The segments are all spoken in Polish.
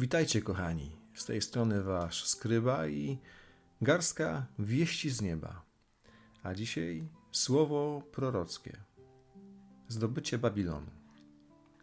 Witajcie, kochani. Z tej strony wasz skryba i garstka wieści z nieba. A dzisiaj słowo prorockie. Zdobycie Babilonu.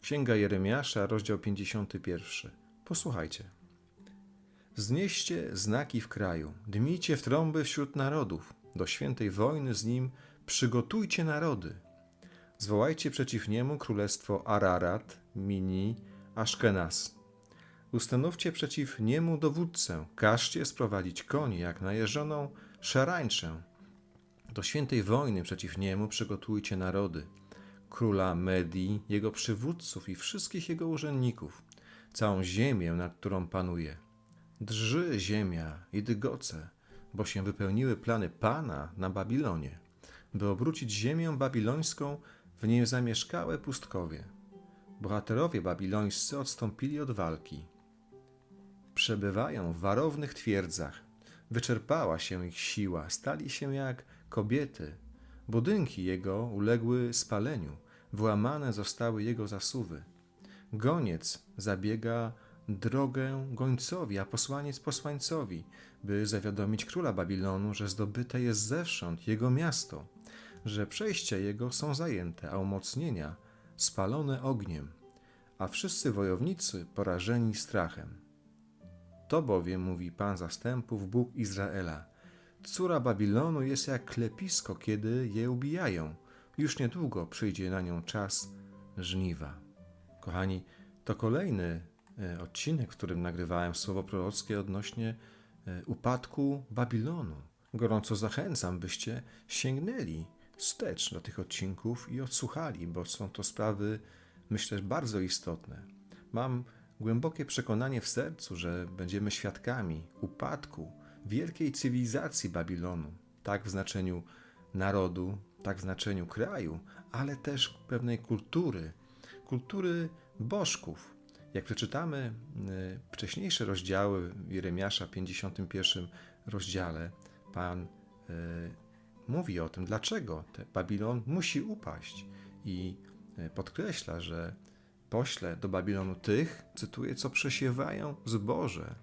Księga Jeremiasza, rozdział 51. Posłuchajcie. Znieście znaki w kraju, dmijcie w trąby wśród narodów, do świętej wojny z nim przygotujcie narody. Zwołajcie przeciw niemu królestwo Ararat, Mini, Aszkenaz. Ustanówcie przeciw niemu dowódcę, każcie sprowadzić koni jak najeżoną szarańczę. Do świętej wojny przeciw niemu przygotujcie narody, króla Medii, jego przywódców i wszystkich jego urzędników, całą ziemię, nad którą panuje. Drży ziemia i dygoce, bo się wypełniły plany Pana na Babilonie, by obrócić ziemię babilońską w niezamieszkałe pustkowie. Bohaterowie babilońscy odstąpili od walki. Przebywają w warownych twierdzach. Wyczerpała się ich siła, stali się jak kobiety. Budynki jego uległy spaleniu, włamane zostały jego zasuwy. Goniec zabiega drogę gońcowi, a posłaniec posłańcowi, by zawiadomić króla Babilonu, że zdobyte jest zewsząd jego miasto, że przejścia jego są zajęte, a umocnienia spalone ogniem, a wszyscy wojownicy porażeni strachem. To bowiem mówi Pan zastępów, Bóg Izraela. Córa Babilonu jest jak klepisko, kiedy je ubijają. Już niedługo przyjdzie na nią czas żniwa. Kochani, to kolejny e, odcinek, w którym nagrywałem słowo prorockie odnośnie e, upadku Babilonu. Gorąco zachęcam, byście sięgnęli wstecz do tych odcinków i odsłuchali, bo są to sprawy, myślę, bardzo istotne. Mam głębokie przekonanie w sercu, że będziemy świadkami upadku wielkiej cywilizacji Babilonu, tak w znaczeniu narodu, tak w znaczeniu kraju, ale też pewnej kultury, kultury bożków. Jak przeczytamy y, wcześniejsze rozdziały Jeremiasza, 51 rozdziale, Pan y, mówi o tym, dlaczego Babilon musi upaść i y, podkreśla, że do Babilonu tych, cytuję, co przesiewają zboże,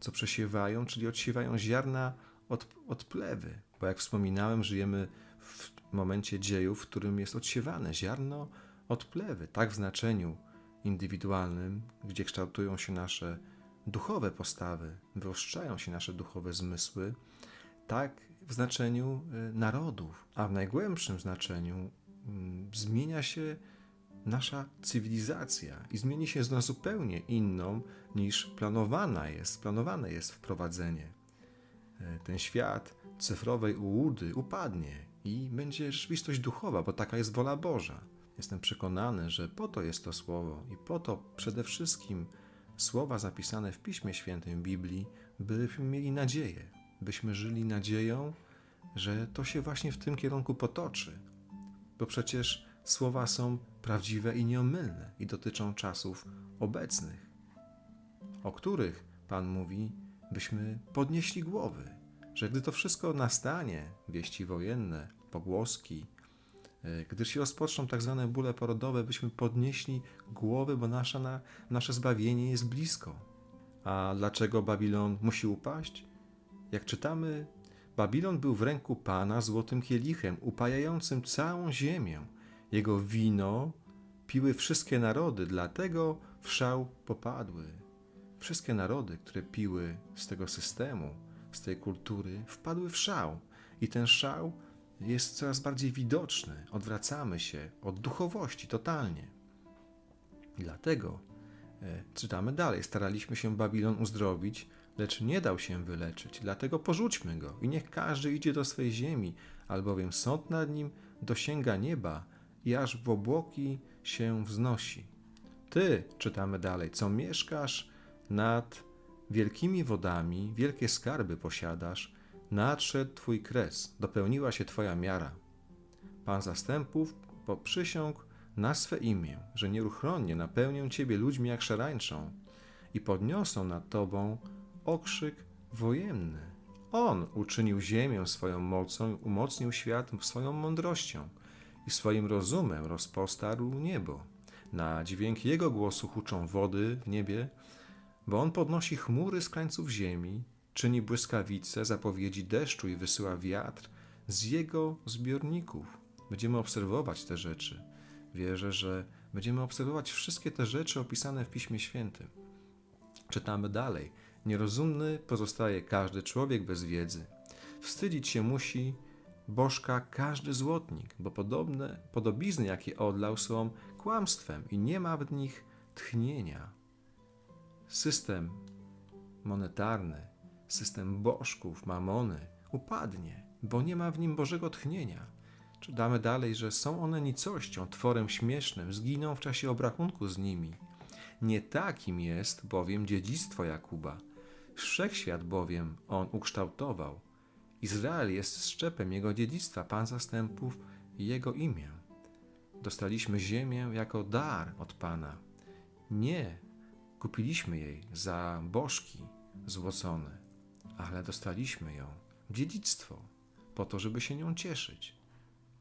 co przesiewają, czyli odsiewają ziarna od, od plewy. Bo jak wspominałem, żyjemy w momencie dziejów, w którym jest odsiewane ziarno od plewy, tak w znaczeniu indywidualnym, gdzie kształtują się nasze duchowe postawy, wyostrzają się nasze duchowe zmysły, tak w znaczeniu y, narodów, a w najgłębszym znaczeniu mm, zmienia się nasza cywilizacja i zmieni się na zupełnie inną niż planowana jest, planowane jest wprowadzenie. E, Ten świat cyfrowej ułudy upadnie i będzie rzeczywistość duchowa, bo taka jest wola Boża. Jestem przekonany, że po to jest to słowo i po to przede wszystkim słowa zapisane w Piśmie Świętym Biblii, byśmy mieli nadzieję, byśmy żyli nadzieją, że to się właśnie w tym kierunku potoczy. Bo przecież słowa są prawdziwe i nieomylne i dotyczą czasów obecnych, o których Pan mówi, byśmy podnieśli głowy, że gdy to wszystko nastanie, wieści wojenne, pogłoski, e, gdy się rozpoczną tak zwane bóle porodowe, byśmy podnieśli głowy, bo nasza, na, nasze zbawienie jest blisko. A dlaczego Babilon musi upaść? Jak czytamy, Babilon był w ręku Pana złotym kielichem, upajającym całą ziemię. Jego wino piły wszystkie narody, dlatego w szał popadły. Wszystkie narody, które piły z tego systemu, z tej kultury, wpadły w szał. I ten szał jest coraz bardziej widoczny. Odwracamy się od duchowości totalnie. I dlatego e, czytamy dalej. Staraliśmy się Babilon uzdrowić, lecz nie dał się wyleczyć. Dlatego porzućmy go i niech każdy idzie do swej ziemi, albowiem sąd nad nim dosięga nieba i aż w obłoki się wznosi. Ty, czytamy dalej, co mieszkasz nad wielkimi wodami, wielkie skarby posiadasz, nadszedł twój kres, dopełniła się twoja miara. Pan zastępów poprzysiągł na swe imię, że nieuchronnie napełnię ciebie ludźmi jak szarańczą i podniosą nad tobą okrzyk wojenny. On uczynił ziemię swoją mocą, umocnił świat swoją mądrością i swoim rozumem rozpostarł niebo. Na dźwięk jego głosu huczą wody w niebie, bo on podnosi chmury z krańców ziemi, czyni błyskawice, zapowiedzi deszczu i wysyła wiatr z jego zbiorników. Będziemy obserwować te rzeczy. Wierzę, że będziemy obserwować wszystkie te rzeczy opisane w Piśmie Świętym. Czytamy dalej. Nierozumny pozostaje każdy człowiek bez wiedzy. Wstydzić się musi bożka każdy złotnik, bo podobne podobizny, jakie odlał, są kłamstwem i nie ma w nich tchnienia. System monetarny, system bożków, mamony upadnie, bo nie ma w nim Bożego tchnienia. Czytamy dalej, że są one nicością, tworem śmiesznym, zginą w czasie obrachunku z nimi. Nie takim jest bowiem dziedzictwo Jakuba. Wszechświat bowiem on ukształtował. Izrael jest szczepem jego dziedzictwa, Pan zastępów jego imię. Dostaliśmy ziemię jako dar od Pana. Nie kupiliśmy jej za bożki złocone, ale dostaliśmy ją w dziedzictwo, po to, żeby się nią cieszyć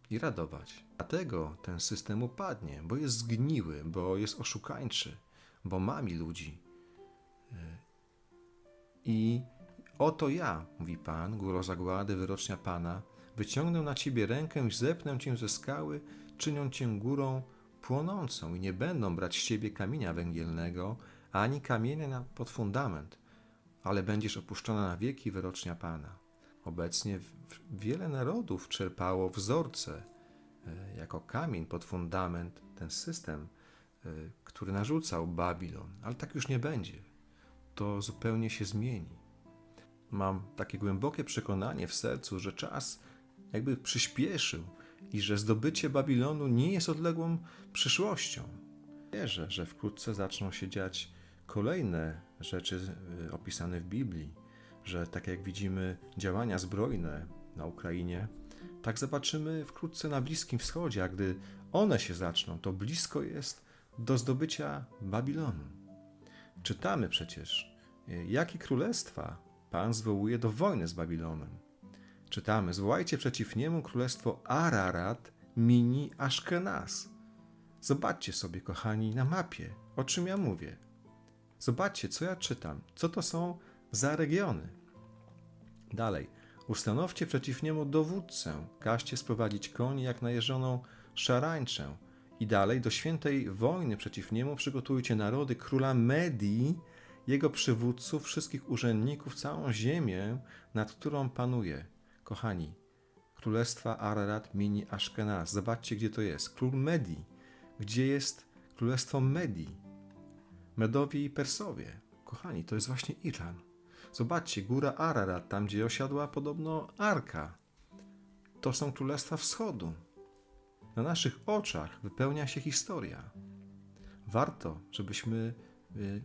i radować. Dlatego ten system upadnie, bo jest zgniły, bo jest oszukańczy, bo mami ludzi. Y, I oto ja, mówi Pan, góro zagłady, wyrocznia Pana, wyciągnę na ciebie rękę i zepnę cię ze skały, czynią cię górą płonącą i nie będą brać z ciebie kamienia węgielnego, ani kamienia pod fundament, ale będziesz opuszczona na wieki, wyrocznia Pana. Obecnie wiele narodów czerpało wzorce e, jako kamień pod fundament, ten system, e, który narzucał Babilon, ale tak już nie będzie. To zupełnie się zmieni. Mam takie głębokie przekonanie w sercu, że czas jakby przyspieszył i że zdobycie Babilonu nie jest odległą przyszłością. Wierzę, że wkrótce zaczną się dziać kolejne rzeczy y, opisane w Biblii, że tak jak widzimy działania zbrojne na Ukrainie, tak zobaczymy wkrótce na Bliskim Wschodzie, a gdy one się zaczną, to blisko jest do zdobycia Babilonu. Czytamy przecież, y, jakie królestwa Pan zwołuje do wojny z Babilonem. Czytamy, zwołajcie przeciw niemu królestwo Ararat, Mini, Aszkenaz. Zobaczcie sobie, kochani, na mapie, o czym ja mówię. Zobaczcie, co ja czytam, co to są za regiony. Dalej, ustanowcie przeciw niemu dowódcę, każcie sprowadzić koni jak najeżoną szarańczę. I dalej, do świętej wojny przeciw niemu przygotujcie narody króla Medii, jego przywódców, wszystkich urzędników, całą ziemię, nad którą panuje. Kochani, królestwa Ararat, Mini, Aszkenaz. Zobaczcie, gdzie to jest. Król Medii. Gdzie jest królestwo Medii? Medowie i Persowie. Kochani, to jest właśnie Iran. Zobaczcie, góra Ararat, tam gdzie osiadła podobno Arka. To są królestwa wschodu. Na naszych oczach wypełnia się historia. Warto, żebyśmy,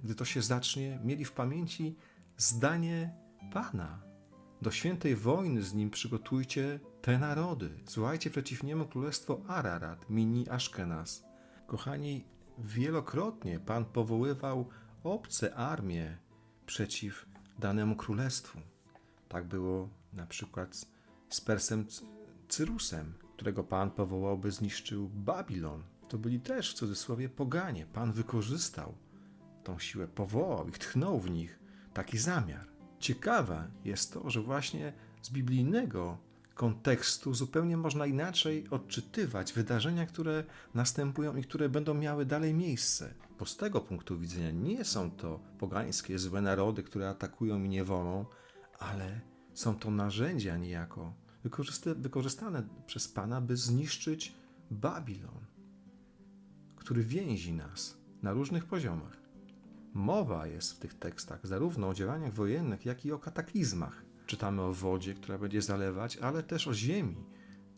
gdy to się zacznie, mieli w pamięci zdanie Pana. Do świętej wojny z nim przygotujcie te narody. Zwołajcie przeciw niemu królestwo Ararat, Mini Aszkenaz. Kochani, wielokrotnie Pan powoływał obce armie przeciw danemu królestwu. Tak było na przykład z- Persem Cyrusem, którego Pan powołał, by zniszczył Babilon. To byli też w cudzysłowie poganie. Pan wykorzystał tą siłę, powołał ich, tchnął w nich taki zamiar. Ciekawe jest to, że właśnie z biblijnego kontekstu zupełnie można inaczej odczytywać wydarzenia, które następują i które będą miały dalej miejsce. Bo z tego punktu widzenia nie są to pogańskie, złe narody, które atakują i niewolą, ale są to narzędzia niejako wykorzysta- wykorzystane przez Pana, by zniszczyć Babilon, który więzi nas na różnych poziomach. Mowa jest w tych tekstach zarówno o działaniach wojennych, jak i o kataklizmach. Czytamy o wodzie, która będzie zalewać, ale też o ziemi.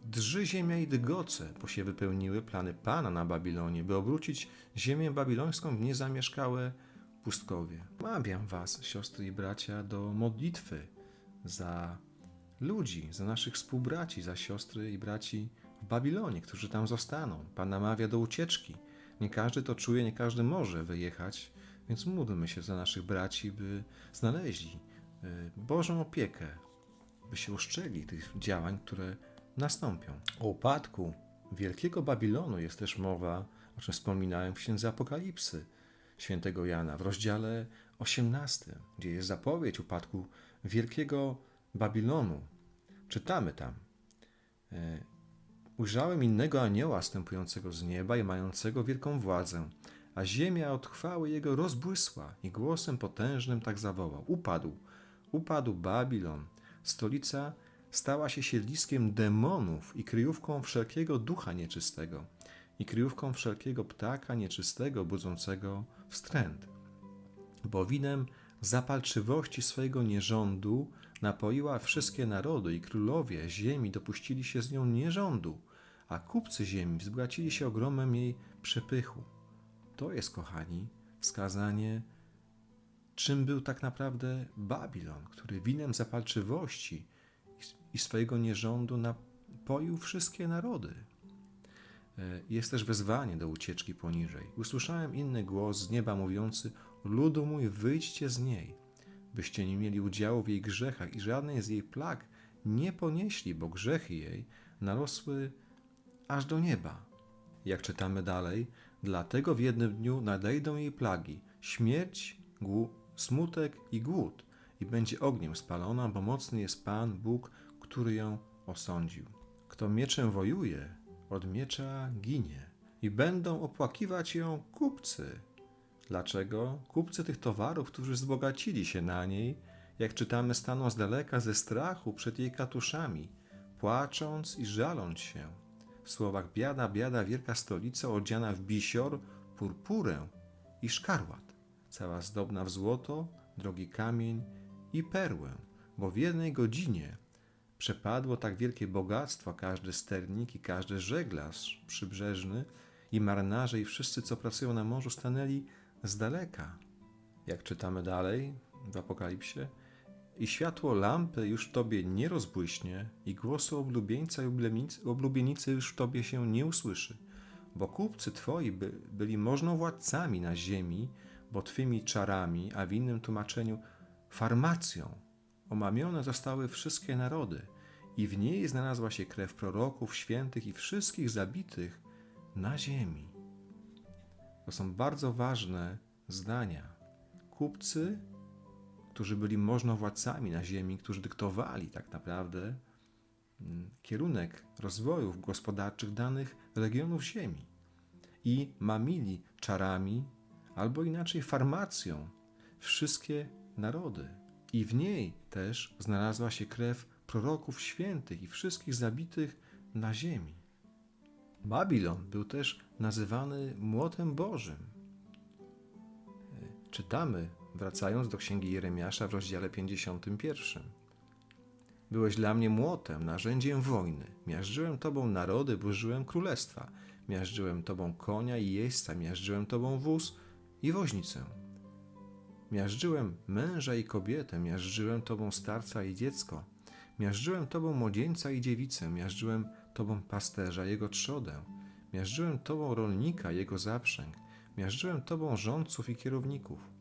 Drży ziemia i dygoce, bo się wypełniły plany Pana na Babilonie, by obrócić ziemię babilońską w niezamieszkałe pustkowie. Mawiam was, siostry i bracia, do modlitwy za ludzi, za naszych współbraci, za siostry i braci w Babilonie, którzy tam zostaną. Pan namawia do ucieczki. Nie każdy to czuje, nie każdy może wyjechać, więc módlmy się za naszych braci, by znaleźli y, Bożą opiekę, by się ustrzegli tych działań, które nastąpią. O upadku Wielkiego Babilonu jest też mowa, o czym wspominałem w księdze Apokalipsy świętego Jana w rozdziale 18, gdzie jest zapowiedź upadku wielkiego Babilonu, czytamy tam: e, Ujrzałem innego anioła stępującego z nieba i mającego wielką władzę, a ziemia od chwały jego rozbłysła i głosem potężnym tak zawołał: Upadł, upadł Babilon, stolica stała się siedliskiem demonów i kryjówką wszelkiego ducha nieczystego i kryjówką wszelkiego ptaka nieczystego budzącego wstręt. Bo winem zapalczywości swojego nierządu napoiła wszystkie narody i królowie ziemi dopuścili się z nią nierządu, a kupcy ziemi wzbogacili się ogromem jej przepychu. To jest, kochani, wskazanie, czym był tak naprawdę Babilon, który winem zapalczywości i swojego nierządu napoił wszystkie narody. E, Jest też wezwanie do ucieczki poniżej. Usłyszałem inny głos z nieba mówiący: Ludu mój, wyjdźcie z niej, byście nie mieli udziału w jej grzechach i żadnej z jej plag nie ponieśli, bo grzechy jej narosły aż do nieba. Jak czytamy dalej, dlatego w jednym dniu nadejdą jej plagi: śmierć, smutek i głód, i będzie ogniem spalona, bo mocny jest Pan Bóg, który ją osądził. Kto mieczem wojuje, od miecza ginie, i będą opłakiwać ją kupcy. Dlaczego? Kupcy tych towarów, którzy wzbogacili się na niej, jak czytamy, staną z daleka ze strachu przed jej katuszami, płacząc i żaląc się. W słowach biada, biada, wielka stolica odziana w bisior, purpurę i szkarłat, cała zdobna w złoto, drogi kamień i perłę, bo w jednej godzinie przepadło tak wielkie bogactwo, każdy sternik i każdy żeglarz przybrzeżny i marynarze i wszyscy, co pracują na morzu, stanęli z daleka. Jak czytamy dalej w Apokalipsie, i światło lampy już w tobie nie rozbłyśnie, i głosu oblubieńca i oblubienicy- już w tobie się nie usłyszy, bo kupcy twoi by, byli możnowładcami na ziemi, bo twymi czarami, a w innym tłumaczeniu farmacją, omamione zostały wszystkie narody, i w niej znalazła się krew proroków, świętych i wszystkich zabitych na ziemi. To są bardzo ważne zdania. Kupcy, którzy byli możnowładcami na ziemi, którzy dyktowali tak naprawdę mm, kierunek rozwojów gospodarczych danych regionów ziemi i mamili czarami, albo inaczej farmacją, wszystkie narody. I w niej też znalazła się krew proroków świętych i wszystkich zabitych na ziemi. Babilon był też nazywany młotem Bożym. E, Czytamy, wracając do księgi Jeremiasza w rozdziale 51. Byłeś dla mnie młotem, narzędziem wojny. Miażdżyłem tobą narody, burzyłem królestwa. Miażdżyłem tobą konia i jeźdźca, miażdżyłem tobą wóz i woźnicę. Miażdżyłem męża i kobietę, miażdżyłem tobą starca i dziecko. Miażdżyłem tobą młodzieńca i dziewicę, miażdżyłem tobą pasterza, jego trzodę. Miażdżyłem tobą rolnika, jego zaprzęg. Miażdżyłem tobą rządców i kierowników.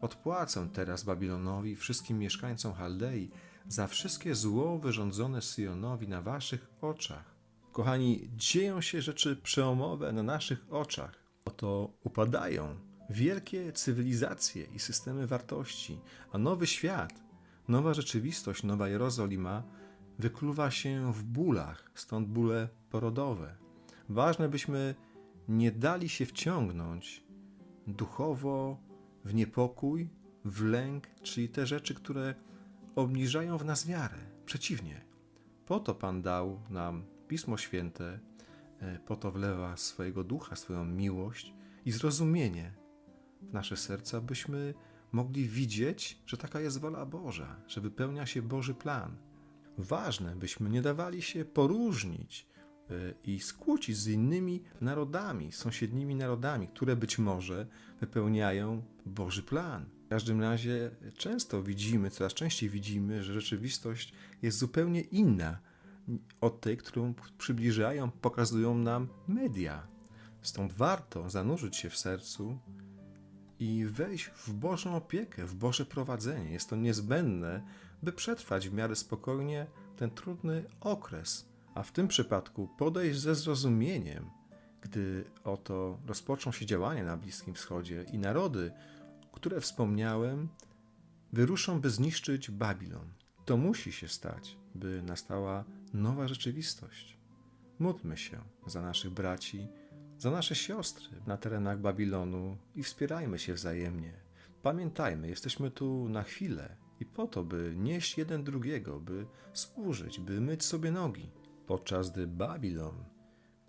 Odpłacę teraz Babilonowi, wszystkim mieszkańcom Chaldei, za wszystkie zło wyrządzone Syjonowi na waszych oczach. Kochani, dzieją się rzeczy przełomowe na naszych oczach. Oto upadają wielkie cywilizacje i systemy wartości, a nowy świat, nowa rzeczywistość, nowa Jerozolima wykluwa się w bólach, stąd bóle porodowe. Ważne, byśmy nie dali się wciągnąć duchowo w niepokój, w lęk, czyli te rzeczy, które obniżają w nas wiarę. Przeciwnie, po to Pan dał nam Pismo Święte, e, po to wlewa swojego ducha, swoją miłość i zrozumienie w nasze serca, byśmy mogli widzieć, że taka jest wola Boża, że wypełnia się Boży plan. Ważne, byśmy nie dawali się poróżnić i skłócić z innymi narodami, sąsiednimi narodami, które być może wypełniają Boży plan. W każdym razie często widzimy, coraz częściej widzimy, że rzeczywistość jest zupełnie inna od tej, którą przybliżają, pokazują nam media. Stąd warto zanurzyć się w sercu i wejść w Bożą opiekę, w Boże prowadzenie. Jest to niezbędne, by przetrwać w miarę spokojnie ten trudny okres, a w tym przypadku podejść ze zrozumieniem, gdy oto rozpoczną się działania na Bliskim Wschodzie i narody, które wspomniałem, wyruszą, by zniszczyć Babilon. To musi się stać, by nastała nowa rzeczywistość. Módlmy się za naszych braci, za nasze siostry na terenach Babilonu i wspierajmy się wzajemnie. Pamiętajmy, jesteśmy tu na chwilę i po to, by nieść jeden drugiego, by służyć, by myć sobie nogi, podczas gdy Babilon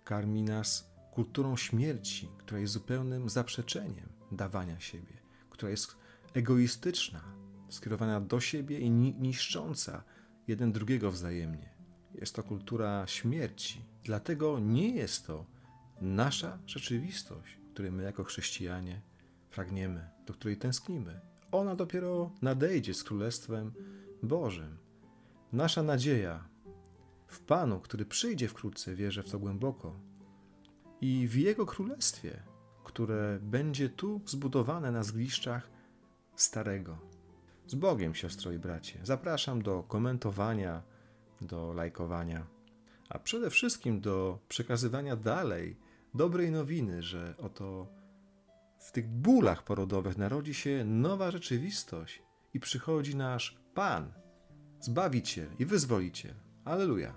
karmi nas kulturą śmierci, która jest zupełnym zaprzeczeniem dawania siebie, która jest egoistyczna, skierowana do siebie i ni- niszcząca jeden drugiego wzajemnie. Jest to kultura śmierci. Dlatego nie jest to nasza rzeczywistość, której my jako chrześcijanie pragniemy, do której tęsknimy. Ona dopiero nadejdzie z Królestwem Bożym. Nasza nadzieja w Panu, który przyjdzie wkrótce, wierzę w to głęboko, i w Jego Królestwie, które będzie tu zbudowane na zgliszczach Starego. Z Bogiem, siostro i bracie. Zapraszam do komentowania, do lajkowania, a przede wszystkim do przekazywania dalej dobrej nowiny, że oto w tych bólach porodowych narodzi się nowa rzeczywistość i przychodzi nasz Pan, Zbawiciel i Wyzwoliciel. Aleluja.